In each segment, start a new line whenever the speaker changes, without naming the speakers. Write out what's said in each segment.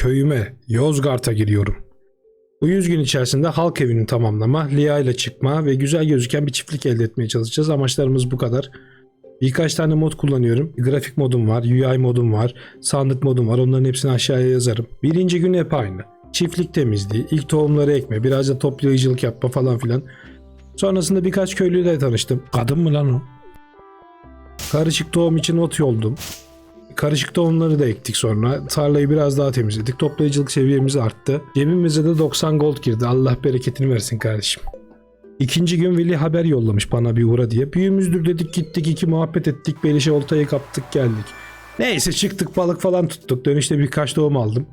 köyüme Yozgart'a giriyorum. Bu 100 gün içerisinde halk evini tamamlama, Lia ile çıkma ve güzel gözüken bir çiftlik elde etmeye çalışacağız. Amaçlarımız bu kadar. Birkaç tane mod kullanıyorum. Grafik modum var, UI modum var, sandık modum var. Onların hepsini aşağıya yazarım. Birinci gün hep aynı. Çiftlik temizliği, ilk tohumları ekme, biraz da toplayıcılık yapma falan filan. Sonrasında birkaç köylüyle tanıştım. Kadın mı lan o? Karışık tohum için ot yoldum. Karışık tohumları da ektik sonra. Tarlayı biraz daha temizledik. Toplayıcılık seviyemiz arttı. Cebimize de 90 gold girdi. Allah bereketini versin kardeşim. İkinci gün Veli haber yollamış bana bir uğra diye. Büyüğümüzdür dedik gittik iki muhabbet ettik. Belişe oltayı kaptık geldik. Neyse çıktık balık falan tuttuk. Dönüşte birkaç tohum aldım.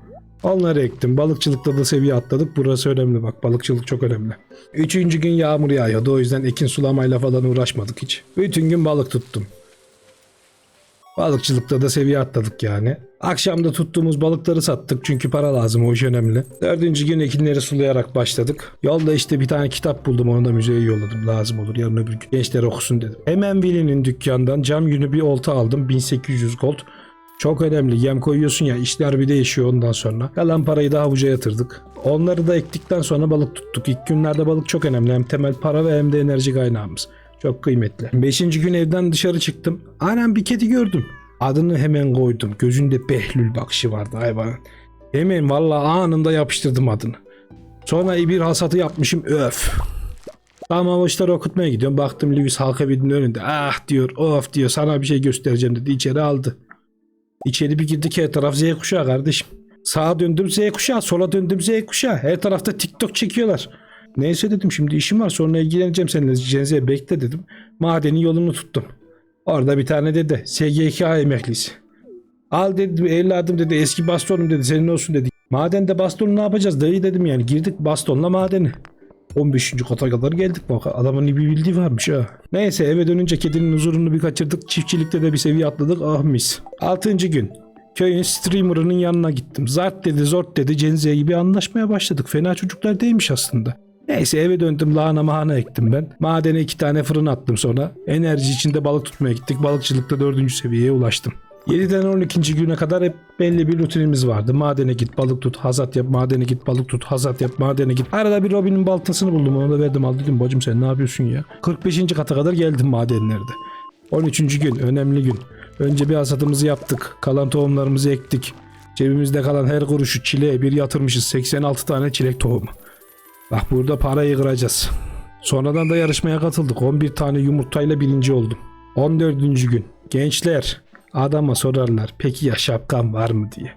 Onları ektim. Balıkçılıkta da seviye atladık. Burası önemli bak. Balıkçılık çok önemli. Üçüncü gün yağmur yağıyordu. O yüzden ekin sulamayla falan uğraşmadık hiç. Bütün gün balık tuttum. Balıkçılıkta da seviye atladık yani. Akşamda tuttuğumuz balıkları sattık çünkü para lazım o iş önemli. Dördüncü gün ekinleri sulayarak başladık. Yolda işte bir tane kitap buldum onu da müzeye yolladım lazım olur yarın öbür gün gençler okusun dedim. Hemen Vili'nin dükkandan cam günü bir olta aldım 1800 gold. Çok önemli yem koyuyorsun ya işler bir değişiyor ondan sonra. Kalan parayı da havuca yatırdık. Onları da ektikten sonra balık tuttuk. İlk günlerde balık çok önemli hem temel para ve hem de enerji kaynağımız. Çok kıymetli. Beşinci gün evden dışarı çıktım. Anam bir kedi gördüm. Adını hemen koydum. Gözünde Behlül bakışı vardı hayvanın. Hemen valla anında yapıştırdım adını. Sonra bir hasatı yapmışım öf. Tam avuçları okutmaya gidiyorum. Baktım Lewis halk evinin önünde. Ah diyor of diyor sana bir şey göstereceğim dedi. İçeri aldı. İçeri bir girdik her taraf Z kuşağı kardeşim. Sağa döndüm Z kuşağı, sola döndüm Z kuşağı. Her tarafta TikTok çekiyorlar. Neyse dedim şimdi işim var sonra ilgileneceğim seninle. Cenze bekle dedim. Madenin yolunu tuttum. Orada bir tane dedi SGK emeklisi. Al dedim evladım dedi eski bastonum dedi senin olsun dedi. Madende bastonu ne yapacağız dayı dedim yani girdik bastonla madeni. 15. kata kadar geldik bak adamın bir bildiği varmış ha. Neyse eve dönünce kedinin huzurunu bir kaçırdık çiftçilikte de bir seviye atladık ah mis. 6. gün köyün streamer'ının yanına gittim. Zart dedi zort dedi Cenze gibi anlaşmaya başladık. Fena çocuklar değilmiş aslında. Neyse eve döndüm lahana mahana ektim ben. Madene iki tane fırın attım sonra. Enerji içinde balık tutmaya gittik. Balıkçılıkta dördüncü seviyeye ulaştım. 7'den 12. güne kadar hep belli bir rutinimiz vardı. Madene git balık tut, hazat yap, madene git balık tut, hazat yap, madene git. Arada bir Robin'in baltasını buldum onu da verdim al dedim bacım sen ne yapıyorsun ya. 45. kata kadar geldim madenlerde. 13. gün önemli gün. Önce bir hasatımızı yaptık. Kalan tohumlarımızı ektik. Cebimizde kalan her kuruşu çileğe bir yatırmışız. 86 tane çilek tohumu. Bak burada parayı kıracağız. Sonradan da yarışmaya katıldık. 11 tane yumurtayla birinci oldum. 14. gün. Gençler adama sorarlar peki ya şapkan var mı diye.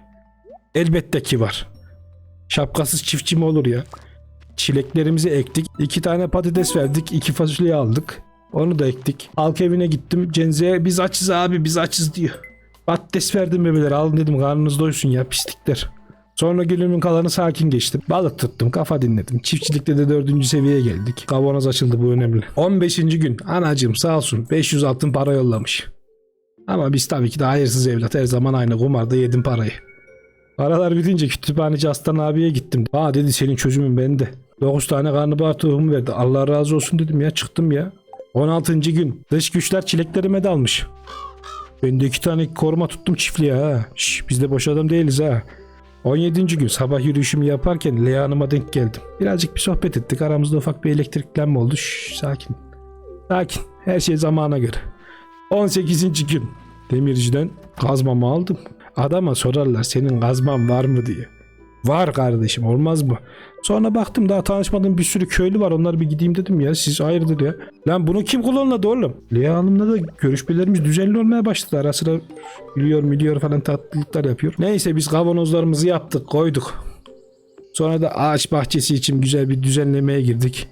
Elbette ki var. Şapkasız çiftçi mi olur ya? Çileklerimizi ektik. iki tane patates verdik. iki fasulye aldık. Onu da ektik. Halk evine gittim. Cenze'ye biz açız abi biz açız diyor. Patates verdim bebeler alın dedim karnınız doysun ya pislikler. Sonra günümün kalanı sakin geçtim. Balık tuttum, kafa dinledim. Çiftçilikte de dördüncü seviyeye geldik. Kavanoz açıldı bu önemli. 15. gün anacığım sağ olsun 500 altın para yollamış. Ama biz tabii ki de hayırsız evlat her zaman aynı kumarda yedim parayı. Paralar bitince kütüphaneci Aslan abiye gittim. Aa dedi senin çözümün bende. 9 tane karnabahar tohumu verdi. Allah razı olsun dedim ya çıktım ya. 16. gün dış güçler çileklerime dalmış. Ben de iki tane koruma tuttum çiftliğe ha. Şş, biz de boş adam değiliz ha. 17. gün sabah yürüyüşümü yaparken Lea Hanım'a denk geldim. Birazcık bir sohbet ettik. Aramızda ufak bir elektriklenme oldu. Şş, sakin. Sakin. Her şey zamana göre. 18. gün demirciden kazmamı aldım. Adama sorarlar senin kazman var mı diye. Var kardeşim olmaz mı? Sonra baktım daha tanışmadığım bir sürü köylü var. Onlar bir gideyim dedim ya. Siz hayırdır ya. Lan bunu kim kullanladı oğlum? Lea Hanım'la da görüşmelerimiz düzenli olmaya başladı. Ara sıra biliyor miliyor falan tatlılıklar yapıyor. Neyse biz kavanozlarımızı yaptık koyduk. Sonra da ağaç bahçesi için güzel bir düzenlemeye girdik.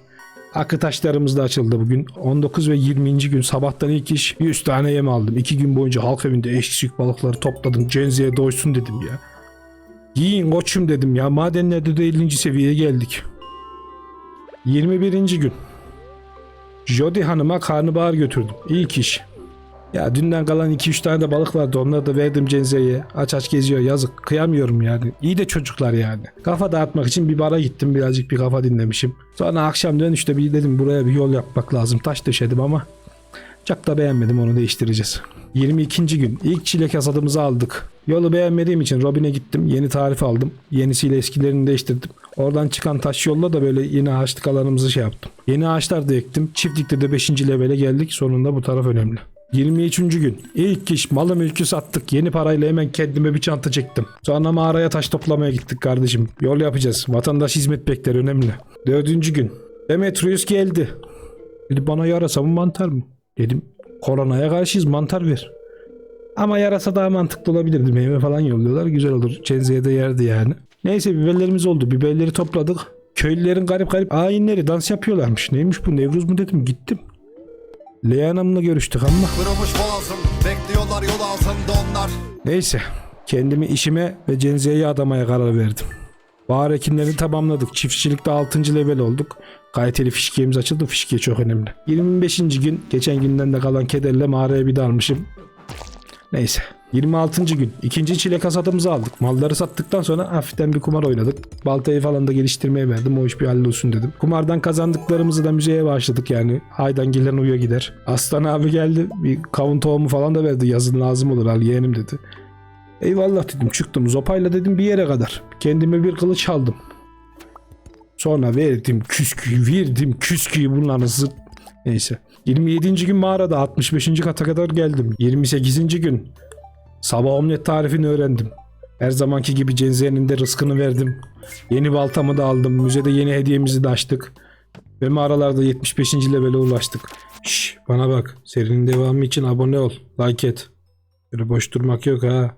Akı taşlarımız da açıldı bugün. 19 ve 20. gün sabahtan ilk iş 100 tane yem aldım. 2 gün boyunca halk evinde eşlik balıkları topladım. Cenzi'ye doysun dedim ya. Yiyin koçum dedim ya. Madenlerde de 50. seviyeye geldik. 21. gün. Jody Hanım'a karnabahar götürdüm. İlk iş. Ya dünden kalan 2-3 tane de balık vardı. Onları da verdim Cenze'ye. Aç aç geziyor. Yazık. Kıyamıyorum yani. İyi de çocuklar yani. Kafa dağıtmak için bir bara gittim. Birazcık bir kafa dinlemişim. Sonra akşam dönüşte bir dedim buraya bir yol yapmak lazım. Taş döşedim ama çok da beğenmedim. Onu değiştireceğiz. 22. gün ilk çilek hasadımızı aldık. Yolu beğenmediğim için Robin'e gittim. Yeni tarif aldım. Yenisiyle eskilerini değiştirdim. Oradan çıkan taş yolla da böyle yeni ağaçlık alanımızı şey yaptım. Yeni ağaçlar da ektim. Çiftlikte de 5. levele geldik. Sonunda bu taraf önemli. 23. gün. İlk iş malı mülkü sattık. Yeni parayla hemen kendime bir çanta çektim. Sonra mağaraya taş toplamaya gittik kardeşim. Yol yapacağız. Vatandaş hizmet bekler önemli. 4. gün. Demetrius geldi. Bana yarasa mı mantar mı? Dedim koronaya karşıyız mantar ver. Ama yarasa daha mantıklı olabilirdi. Meyve falan yolluyorlar. Güzel olur. Cenzeye de yerdi yani. Neyse biberlerimiz oldu. Biberleri topladık. Köylülerin garip garip ayinleri dans yapıyorlarmış. Neymiş bu Nevruz mu dedim gittim. Leğen Hanım'la görüştük ama.
Kırılmış boğazım Bekliyorlar yol altında onlar
Neyse. Kendimi işime ve cenzeye adamaya karar verdim. Bahar ekinlerini tamamladık. Çiftçilikte 6. level olduk. Kaliteli fişkiyemiz açıldı. Fişkiye çok önemli. 25. gün geçen günden de kalan kederle mağaraya bir dalmışım. Neyse. 26. gün ikinci çilek hasadımızı aldık. Malları sattıktan sonra hafiften bir kumar oynadık. Baltayı falan da geliştirmeye verdim. O iş bir hallolsun dedim. Kumardan kazandıklarımızı da müzeye başladık yani. Haydan gelen uya gider. Aslan abi geldi. Bir kavun tohumu falan da verdi. Yazın lazım olur al yeğenim dedi. Eyvallah dedim çıktım. Zopayla dedim bir yere kadar. Kendime bir kılıç aldım. Sonra verdim küsküyü verdim küsküyü bunların zırt. Neyse. 27. gün mağarada 65. kata kadar geldim. 28. gün sabah omlet tarifini öğrendim. Her zamanki gibi Cenze'nin de rızkını verdim. Yeni baltamı da aldım. Müzede yeni hediyemizi de açtık. Ve mağaralarda 75. levele ulaştık. Şş, bana bak. Serinin devamı için abone ol. Like et. Böyle boş durmak yok ha.